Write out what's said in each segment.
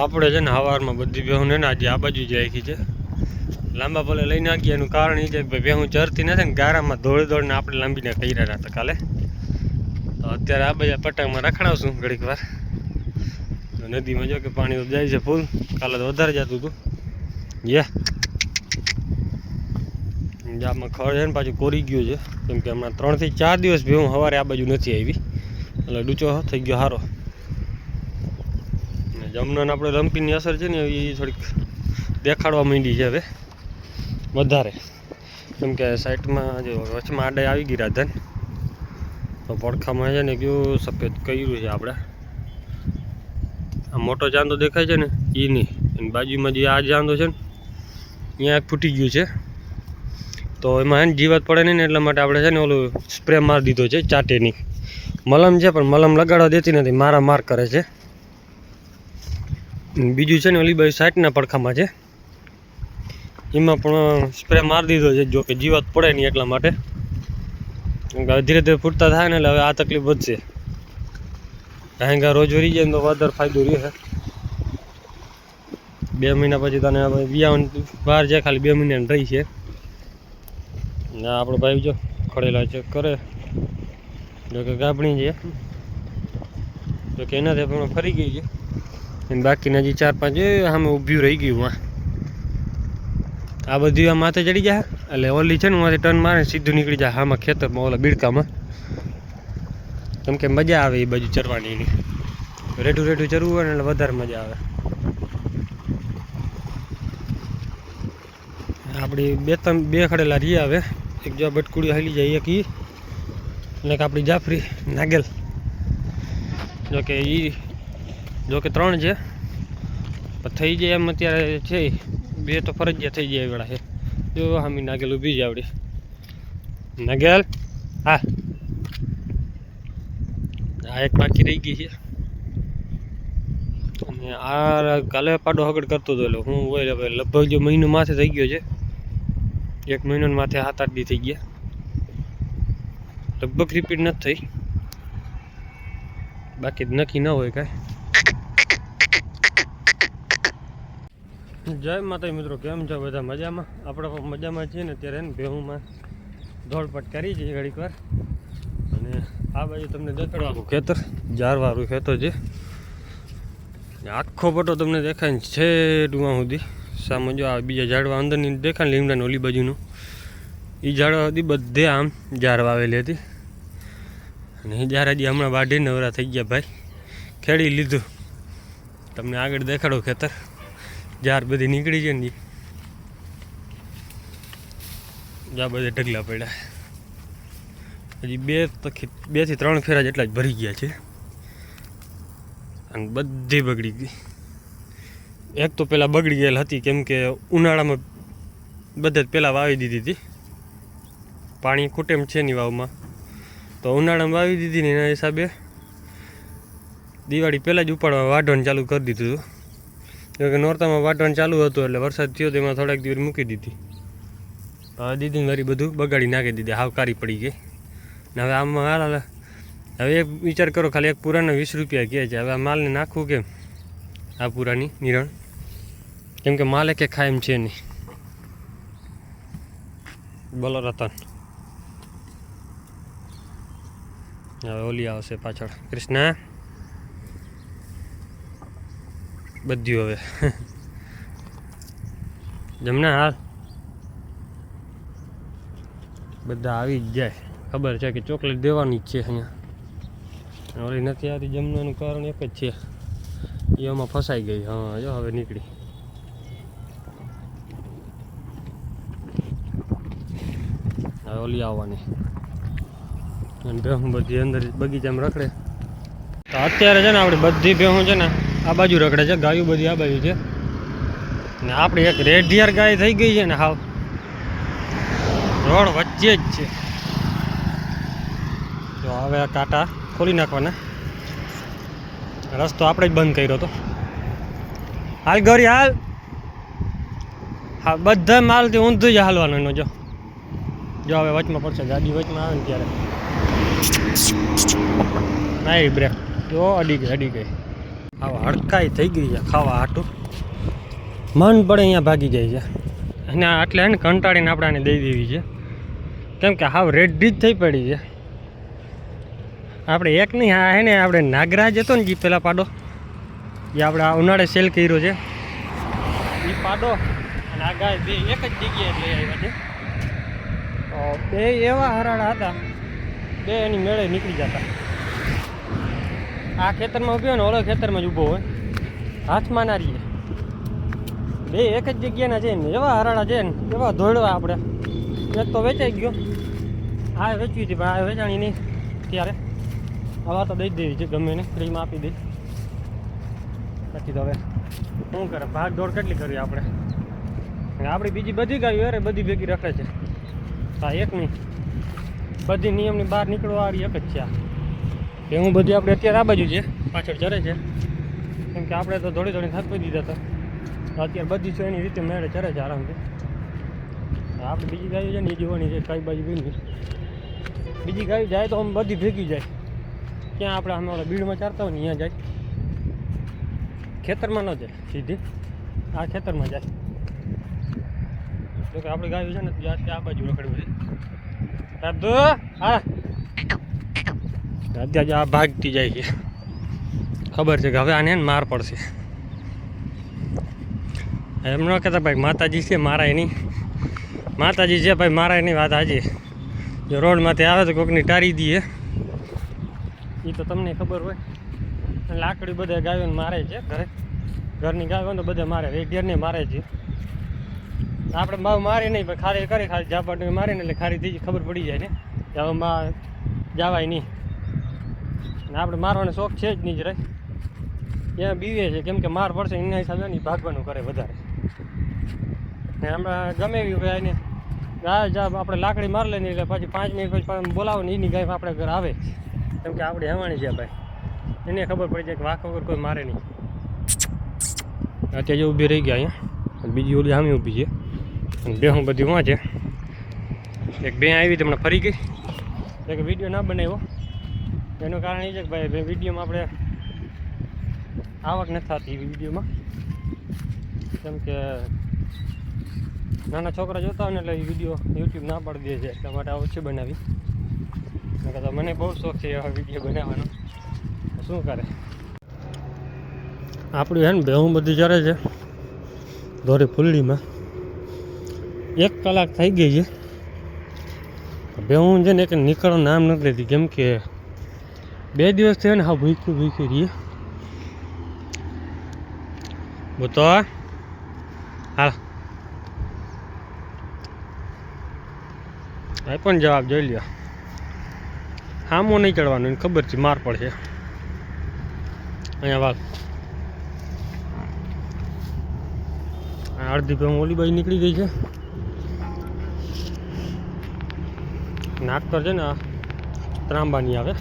આપણે છે ને સવારમાં બધી બેહું ને આજે આ બાજુ જ રાખી છે. લાંબા પલે લઈને આવીએ એનું કારણ એ છે કે બેહું ચરતી નથી ને, ગારામાં દોડી દોડીને આપણે લાંબીને કર્યા હતા કાલે. તો અત્યારે આ બધા પટાંગમાં રખડાવશું ઘડીક વાર. નદીમાં જો કે પાણી જાય છે ફૂલ. કાલે તો વધારે જતું હતું. યે. જામાં ખડ છે ને પાછું કોરી ગયું છે. કેમ કે હમણાં ત્રણથી ચાર દિવસ ભેહું સવારે આ બાજુ નથી આવી. એટલે ડૂચો થઈ ગયો સારો જમનાને આપણે રમપીની અસર છે ને, એ થોડીક દેખાડવા માંડી છે હવે. વધારે. કેમ કે સાઈડમાં જે વચમાં આડે આવી ગઈ રાધન. તો પડખામાં છે ને કયું સફેદ કર્યું છે આપણે. આ મોટો ચાંદો દેખાય છે ને, એ નહીં. એની બાજુમાં જે આ ચાંદો છે ને, અહીંયા ફૂટી ગયું છે. તો એમાં એને જીવત પડે નહીં ને, એટલા માટે આપણે છે ને ઓલું સ્પ્રે મારી દીધો છે, ચાટેની. મલમ છે, પણ મલમ લગાડવા દેતી નથી, મારા માર કરે છે. અને બીજું છે ને ઓલી બાજુ સાઈડના પડખામાં છે. એમાં પણ સ્પ્રે મારી દીધો છે, જો કે જીવાત પડે નહીં એટલા માટે. ધીરે ધીરે ફૂટતા થાય ને એટલે હવે આ તકલીફ વધશે. કારણ રોજ વરી જાય ને તો વધારે ફાયદો રહેશે બે મહિના પછી તને બિયાવન બહાર જાય, ખાલી બે મહિનાની રહી છે. ને આપણો ભાઈ જો ખડેલા ચેક કરે. જો કે ગાભણી છે. જો કે એનાથી પણ ફરી ગઈ છે. બાકીના જે ચાર પાંચ, એ સામે ઊભી રહી ગયું માં આ બધી આ માથે ચડી જાય એટલે ઓલી છે ને માથે ટર્ન મારે સીધું નીકળી જાય આમાં ખેતરમાં, ઓલા બીડકામાં. કેમ કે મજા આવે એ બાજુ ચરવાની. એની રેઢું રેઢું ચરવું હોય ને એટલે વધારે મજા આવે. આપણી બે ત્રણ, બે ખડેલા રહી આવે એક જો બટકુડી હાલી જાય, એક ઈ. અને આપણી જાફરી, નાગેલ. જો કે ઈ જો કે ત્રણ છે. થઈ જાય એમ અત્યારે છે. બે તો ફરજિયાત થઈ જાય વેળા છે. જો હામી નાગેલ ઊભી આપણી નાગેલ, હા. આ એક બાકી રહી ગઈ છે. અને આ કાલે પાડો હગડ કરતો હતો એટલે હું હોય લગભગ જો મહિનો માથે થઈ ગયો છે. એક મહિનો માથે સાત આઠ દી થઈ ગયા. લગભગ રિપીટ નથી થઈ. બાકી નક્કી ન હોય કાંઈ. જય માતા મિત્રો, કેમ છો બધા મજામાં? આપણે પણ મજામાં છીએ ને ત્યારે ને ભેહુમાં ધોળપટ કરી છે ઘડીક વાર. અને આ બાજુ તમને દેખાડવાનું ખેતર જારવાળું ખેતર છે. આખો પટો તમને દેખાય ને છે ડુવા સુધી. સામે જો આ બીજા ઝાડવા અંદરની દેખાય ને લીમડાની ઓલી બાજુનું. એ ઝાડવા સુધી બધે આમ જાર વાવેલી હતી. અને એ જાર હજી હમણાં વાઢી નવરા થઈ ગયા ભાઈ. ખેડી લીધું. તમને આગળ દેખાડો ખેતર. જાર બધી નીકળી છે ને જ્યાં બધે ઢગલા પડ્યા. હજી બે બેથી ત્રણ ફેરા જેટલા જ ભરી ગયા છે. અને બધી બગડી ગઈ. એક તો પેલા બગડી ગયેલ હતી, કેમ કે ઉનાળામાં બધે જ પહેલાં વાવી દીધી હતી. પાણી ખૂટેમ છે ની વાવમાં. તો ઉનાળામાં વાવી દીધી ને એના હિસાબે દિવાળી પહેલાં જ ઉપાડવા વાઢવાનું ચાલુ કરી દીધું હતું. જોકે નોરતામાં વાટવાનું ચાલુ હતું એટલે વરસાદ થયો તો એમાં થોડાક દિવસ મૂકી દીધી. હવે દીદીને વળી બધું બગાડી નાખી દીધી. હાવ કારી પડી ગઈ. ને હવે આમાં હાલ હાલ હવે એક વિચાર કરો, ખાલી એક પૂરાના વીસ રૂપિયા કહે છે. હવે આ માલને નાખવું કેમ? આ પૂરાની નિરણ. કેમ કે માલે કે ખાય એમ છે નહીં. બોલો રતન. હવે ઓલી આવશે પાછળ. કૃષ્ણા? બધ્યું હવે. જમના હાલ? બધા આવી જ જાય. ખબર છે કે ચોકલેટ દેવાની જ છે અહીંયા. ઓલી નથી આવતી જમવાનું કારણ એક જ છે. એમાં ફસાઈ ગઈ. હા, જો હવે નીકળી. હવે ઓલી આવવાની. અને બધી અંદર બગીચામાં રખડે. તો અત્યારે છે ને આપણે બધી ભેહું છે ને આ બાજુ રખડે છે, ગાયું બધી આ બાજુ છે. ને આપણી એક રેઢિયાર ગાય થઈ ગઈ છે ને હાવ. રોડ વચ્ચે જ છે. તો હવે આ કાંટા ખોલી નાખવાના. રસ્તો આપણે જ બંધ કર્યો હતો હાલ ગરી, હાલ. હા, બધા માલથી ઊંધું જ હાલવાનું એનો, જો. જો હવે વચમાં પડશે, ગાડી વચમાં આવે ને ત્યારે. ના બ્રેક જો અડી ગઈ અડી ગઈ. આવા હડકાઈ થઈ ગઈ છે, ખાવા હાટું. મન પડે અહીંયા ભાગી જાય છે. અને આટલે એને કંટાળીને આપણે આને દઈ દેવી છે. કેમ કે હાવ રેડી જ થઈ પડી છે. આપણે એક નહીં, આ હે ને આપણે નાગરાજ હતો ને જે પેલા પાડો. એ આપણે આ ઉનાળે સેલ કર્યો છે. એ પાડો અને આ બે એક જ જગ્યાએ લઈ આવ્યા છે. બે એવા હરાડા હતા. બે એની મેળે નીકળી જતા. આ ખેતરમાં ઊભી હોય ને ઓલો ખેતરમાં જ ઊભો હોય. હાથમાં ના રહીએ. બે એક જ જગ્યાના છે ને એવા હરાળા છે ને, એવા ધોળવા આપણે. એક તો વેચાઈ ગયો. આ વેચવી હતી, પણ આ વેચાણી નહીં. ત્યારે આવા તો દઈ દેવી છે, ગમે ને. ફ્રીમાં આપી દઈ પછી તો હવે શું કરે? ભાગ દોડ કેટલી કરી આપણે? આપણી બીજી બધી ગાયો અરે બધી ભેગી રખે છે. હા એક નહીં. બધી નિયમની બહાર નીકળવા વાળી એક જ છે આ. એ હું બધી આપણે અત્યારે આ બાજુ છે. પાછળ ચરે છે. કેમ કે આપણે તો થોડી થોડી થાપી દીધા હતા. અત્યારે બધી છે એની રીતે મેળે ચરે છે આરામથી. આપણે બીજી ગાયો છે ને, એ જોવાની છે, કઈ બાજુ ભીની બીજી ગાયું જાય તો આમ બધી ભેગી જાય. ક્યાં આપણે આમાં બીડમાં ચારતા હોય ને ત્યાં જાય. ખેતરમાં ન જાય, સીધી. આ ખેતરમાં જાય. જો કે આપણી ગાયો છે ને ત્યાં આ બાજુ રખડવું છે. હા. અત્યારે આ ભાગતી જાય છે. ખબર છે કે હવે આને માર પડશે. એમ ન કહેતા ભાઈ, માતાજી છે મારા એની માતાજી છે ભાઈ મારા એની વાત આજે. જો રોડમાંથી આવે તો કોકની ટારી દઈએ. એ તો તમને ખબર હોય. લાકડી બધા ગાયોને મારે છે ઘરે. ઘરની ગાયો તો બધા મારે. રેડિયરને મારે છે. આપણે ભાવ મારી નહીં, પણ ખારી કરી, ખાલી ઝાપટ મારીને એટલે ખારી થઈ ખબર પડી જાય ને. હવે જવાય નહીં. અને આપણે મારવાનો શોખ છે જ નહીં જ રહે ત્યાં બીવે છે, કેમ કે માર પડશે એના હિસાબે નહીં ભાગવાનું કરે વધારે. ને હમણાં ગમે એવી હોય એને ગાય જા આપણે લાકડી માર લઈને એટલે પછી પાંચ મિનિટ પછી બોલાવો ને એની ગાય આપણે ઘર આવે. કેમ કે આપણે હેવાણી છે ભાઈ. એને ખબર પડી જાય કે વાંક વગર કોઈ મારે નહીં. અત્યારે ઊભી રહી ગયા અહીંયા બીજી ઓલી સામે ઊભી છે. અને બે હું બધી વાંચે. એક બે આવી તમને ફરી ગઈ. એક વીડિયો ના બનાવ્યો. એનું કારણ એ છે કે ભાઈ વિડીયોમાં આપણે આવક નથી થતી વિડીયોમાં. કેમ કે નાના છોકરા જોતા હોય ને એટલે એ વીડિયો યુટ્યુબ ના પાડી દે છે, એટલા માટે ઓછી બનાવી. તો મને બહુ શોખ છે એવા વીડિયો બનાવવાનો. શું કરે? આપણી હે ને બેહું બધી ચરે છે, દોરી ફૂલડીમાં. એક કલાક થઈ ગઈ છે. બેહું છે ને એક નીકળવાનું નામ નથી લેતી, કેમ કે બે દિવસ થયા ને હા ભૂખ્યું ભૂખી રહીએ. બોતો હા આ પણ જવાબ જોઈ લ્યો. હામો નહીં ચડવાનું, એને ખબર છે, માર પડશે. અહીંયા વાત અડધી ભાઈ ઓલી બાઈ નીકળી ગઈ છે. નાકતર છે ને ત્રાંબાની આવે.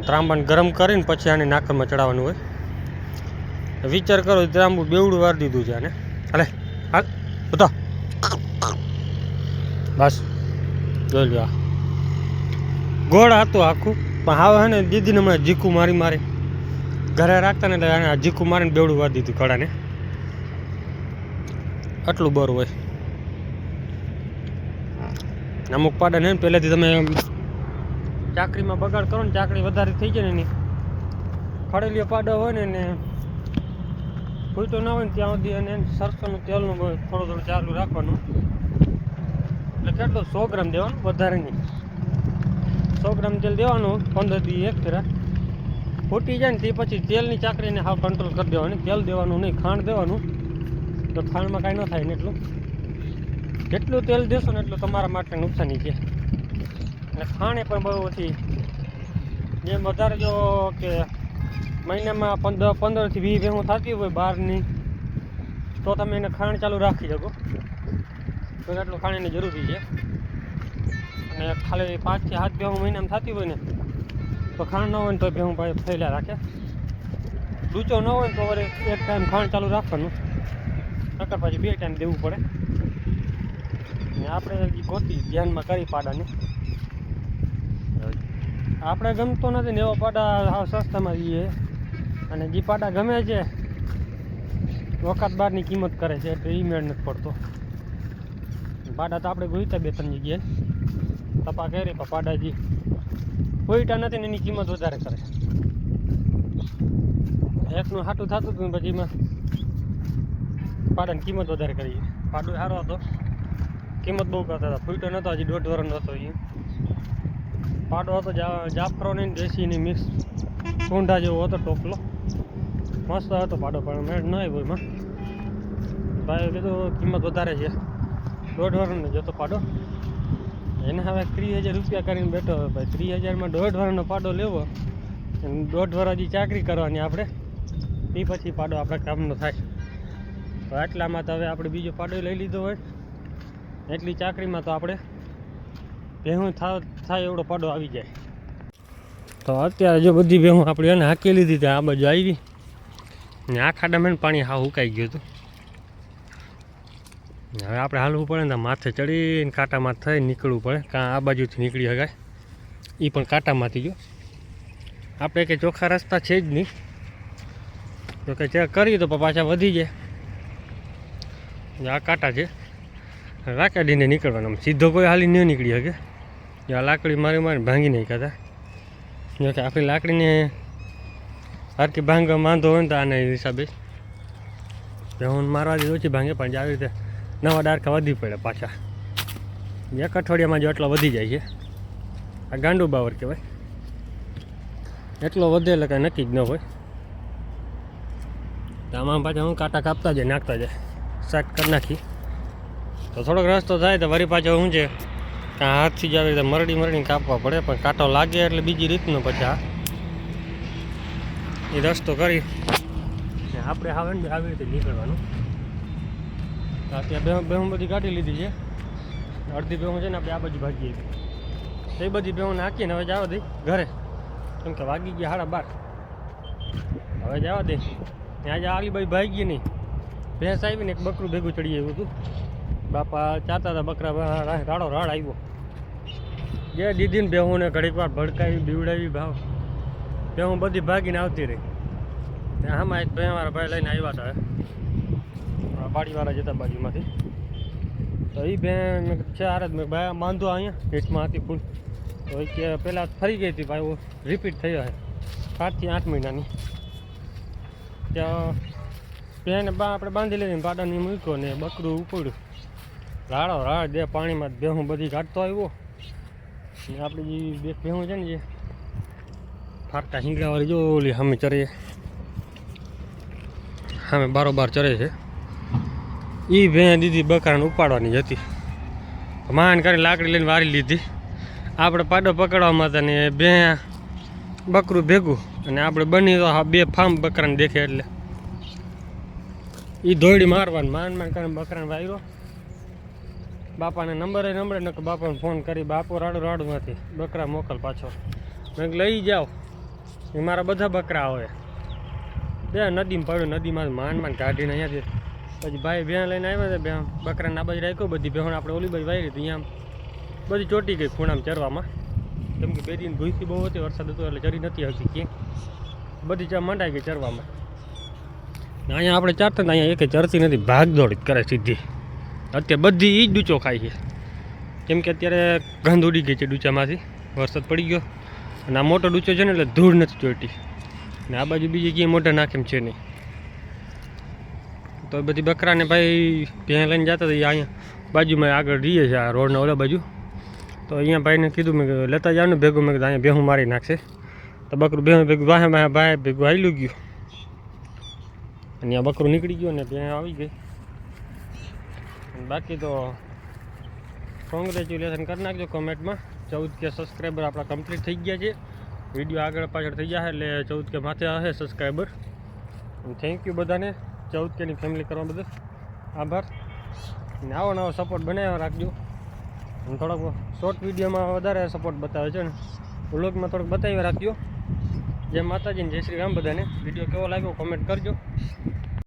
ત્રાંબાને ગરમ કરીને પછી આને નાકરમાં ચડાવવાનું હોય. વિચાર કરો ત્રાંબુ બેવડું વાર દીધું છે આને. હાલે, હાલ બધા બસ, જોઈ લો ગોળ હતું આખું, પણ હવે હે ને દીદીને હમણાં જીકું મારી મારી. ઘરે રાખતા ને એટલે આને જીકું મારીને બેવડું વાર દીધું કળાને આટલું બર હોય. અમુક પાડે ને પહેલેથી તમે ચાકરીમાં બગાડ કરો ને, ચાકરી વધારે થઈ જાય ને એની. ખડેલીઓ પાડો હોય ને એને ફૂટો ના હોય ને ત્યાં સુધી એને સરસોનું તેલનું થોડું થોડું ચાલુ રાખવાનું. એટલે કેટલું? સો ગ્રામ દેવાનું વધારે નહીં સો ગ્રામ તેલ દેવાનું, પંદર દી એક ફેરા. ફૂટી જાય ને તે પછી તેલની ચાકરીને હાવ કંટ્રોલ કરી દેવાની. તેલ દેવાનું નહીં, ખાંડ દેવાનું. તો ખાંડમાં કાંઈ ન થાય ને એટલું. જેટલું તેલ દેશો ને એટલું તમારા માટે નુકસાની છે. અને ખાણે પણ બહુ ઓછી જેમ વધારે જો કે મહિનામાં પંદર પંદરથી વીસ ભેહું થતી હોય બહારની, તો તમે એને ખાણ ચાલુ રાખી શકો. તો એટલું ખાણીની જરૂરી છે. અને ખાલી પાંચથી સાત ભેહું મહિનામાં થતી હોય ને, તો ખાણ ન હોય ને તો ભેહું ભાઈ ફેલા રાખે. ડૂચો ન હોય તો વરે એક ટાઈમ ખાણ ચાલુ રાખવાનું. નકર પછી બે ટાઈમ દેવું પડે. ને આપણે ગોતી ધ્યાનમાં કરી પાડાને. આપણે ગમતો નથી ને એવા પાડા હાવ સસ્તામાં જઈએ અને જે પાડા ગમે છે, વખત બારની કિંમત કરે છે, એટલે એ મેળ નથી પડતો. પાડા તો આપણે ગોઈતા બે ત્રણ જગ્યાએ. તપા કરી, પણ પાડાજી ગોઈટા નથી ને એની કિંમત વધારે કરે. એકનું હાટું થતું હતું પછી એમાં પાડાની કિંમત વધારે કરી. પાડો સારો હતો. કિંમત બહુ કરતા હતા. ફૂટો નહોતો હજી દોઢ વર્ષનો હતો એ પાડો હતો જા- જાફરો ને દેશીની મિક્સ સૂંઢા જેવો હતો ટોપલો મસ્ત હતો પાડો, પણ મેળ ન આવ્યો એમાં. ભાઈ કીધું કિંમત વધારે છે. દોઢ વર્ષનો જોતો પાડો. એને હવે ત્રીસ હજાર રૂપિયા કરીને બેઠો હવે ભાઈ. ત્રીસ હજારમાં દોઢ વર્ષનો પાડો લેવો. દોઢ વર્ષ હજી ચાકરી કરવાની આપણે. એ પછી પાડો આપણા કામનો થાય. તો આટલામાં તો હવે આપણે બીજો પાડો લઈ લીધો હોય. એટલી ચાકરીમાં તો આપણે ભેહું થાય થાય એવડો પાડો આવી જાય. તો અત્યારે જો બધી ભેહું આપણે એને હાકી લીધી ત્યાં આ બાજુ આવી. ને આ ખાડામાં પાણી હા ઉકાઈ ગયું હતું. હવે આપણે હાલવું પડે ને માથે ચડીને કાંટામાં થઈ નીકળવું પડે, કાં આ બાજુથી નીકળી શકાય એ પણ કાંટામાંથી જો. આપણે કે ચોખ્ખા રસ્તા છે જ નહીં. તો કે ચેક કરીએ તો પાછા વધી જાય. આ કાંટા છે. રાકાડીને નીકળવાનું. સીધો કોઈ હાલી ન નીકળી શકે જો આ લાકડી મારી મારી ભાંગી નહીં ખાતા જો કે આપણી લાકડીને હરકી ભાંગવા માંધો હોય ને તો આના હિસાબે. હું મારવા જે ઓછી ભાંગે, પણ આવી રીતે નવા ડારકા વધી પડે પાછા. એક અઠવાડિયામાં જો એટલો વધી જાય છે. આ ગાંડુ બાવર કહેવાય. એટલો વધે એટલે કાંઈ નક્કી જ ન હોય. તો આમાં પાછા હું કાંટા કાપતા જાય, નાખતા જાય. શાક કરી નાખી. તો થોડોક રસ્તો થાય તો વળી પાછો શું છે કે હાથથી જ આવી રીતે મરડી મરડીને કાપવા પડે પણ કાંટો લાગે એટલે બીજી રીતનો પછી એ રસ્તો કરી. આપણે આવે ને આવી રીતે નીકળવાનું. ત્યાં બે બેહું બધી કાઢી લીધી છે. અડધી બેહું છે ને આપણે આ બાજુ ભાગીએ. એ બધી બેહું નાખીને હવે જવા દઈ ઘરે. કેમ કે વાગી ગયા સાડા બાર. હવે જવા દે. ત્યાં જ આલી બાઈ ભાગી નહીં. ભેંસ આવીને એક બકરું ભેગું ચડી આવ્યું હતું. બાપા ચાતા હતા બકરા રાડો રાડ આવ્યો. જે દીદીને બેહુંને ઘડીક વાર ભડકાવી, બીવડાવી ભાવ. બેહું બધી ભાગીને આવતી રહી. આમાં એક ભાઈ મારા ભાઈ લઈને આવ્યા હતા. બાડીવાળા જતા બાજુમાંથી. તો એ બેન છે આરે મેં ભાઈ માંધો અહીંયા. હીટમાં હતી ફૂલ. તો એ કે પહેલાં ફરી ગઈ હતી ભાઈ રિપીટ થઈ છે. સાતથી આઠ મહિનાની. ત્યાં બેન બા આપણે બાંધી લીધી પાડાની મૂક્યો ને બકરું ઉપડ્યું. રાડો રાડ દે પાણીમાં બેહું, બધી કાઢતો આવ્યો. ને આપણી જે બે ભેહું છે ને જે ફાટતા હિંગડાવાળી જો ઓલી સામે ચરે. સામે બારોબાર ચરે છે. એ ભેં દીધી બકરાને ઉપાડવાની હતી. માન કરી લાકડી લઈને વારી લીધી. આપણે પાડો પકડવામાં હતા ને બે બકરું ભેગું અને આપણે બની તો બે ફાર્મ બકરાને દેખે એટલે. એ દોડી મારવાનું. માન માન કરીને બકરાને વાયરો. બાપાને નંબરે નંબરે ન બાપાને ફોન કરી, બાપો, રાડું રાડુંમાંથી બકરા મોકલ પાછો. મેં લઈ જાઓ. એ મારા બધા બકરા આવે બે નદીમાં પડ્યું, નદીમાં માન માન કાઢીને અહીંયાથી પછી ભાઈ ભેણ લઈને આવ્યા હતા બે બકરાને આ રાખ્યો, બધી ભેણ આપણે ઓલી બાજુ વાયરી હતી અહીંયા બધી ચોટી ગઈ ખૂણામાં ચરવામાં. કેમ કે બેરીને ભૂસી બહુ હતી, વરસાદ હતો એટલે ચરી નથી આવતી કે બધી ચા મંડાઈ ગઈ ચરવામાં. અહીંયા આપણે ચારતા અહીંયા એકે ચરતી નથી, ભાગદોડ કરે સીધી. અત્યારે બધી જ ડૂચો ખાય છે. કેમ કે અત્યારે ગંધ ઉડી ગઈ છે ડૂચામાંથી. વરસાદ પડી ગયો. અને આ મોટો ડૂચો છે ને એટલે ધૂળ નથી ચોટી ને આ બાજુ બીજી ક્યાંય મોઢા નાખે છે નહીં. તો બધી બકરાને ભાઈ ત્યાં લઈને જતા હતા અહીંયા બાજુમાં આગળ રહીએ છે આ રોડના ઓલા બાજુ. તો અહીંયા ભાઈને કીધું મેં લેતા જાવ ને ભેગું. મેં અહીંયા ભેહું મારી નાખશે. તો બકરું ભેહું ભેગું વાહે વાહે ભાઈ ભેગું હાલ્યું ગયું. અને આ બકરું નીકળી ગયું ને ત્યાં આવી ગઈ. બાકી તો કોંગ્રેચ્યુલેશન કરી નાખજો કોમેન્ટમાં ચૌદ કે સબસ્ક્રાઈબર આપણા કમ્પ્લીટ થઈ ગયા છે. વીડિયો આગળ પાછળ થઈ ગયા એટલે ચૌદ કે માથે હશે સબસ્ક્રાઈબર થેન્ક યુ બધાને. ચૌદ કેની ફેમિલી કરવા બદલ આભાર. ને આવો નવો સપોર્ટ બનાવ્યો રાખજો. અને થોડોક શોર્ટ વિડીયોમાં વધારે સપોર્ટ બતાવે છે ને. વ્લોગમાં થોડોક બતાવી રાખજો. જય માતાજી ને જય શ્રી રામ બધાને. વીડિયો કેવો લાગ્યો કોમેન્ટ કરજો.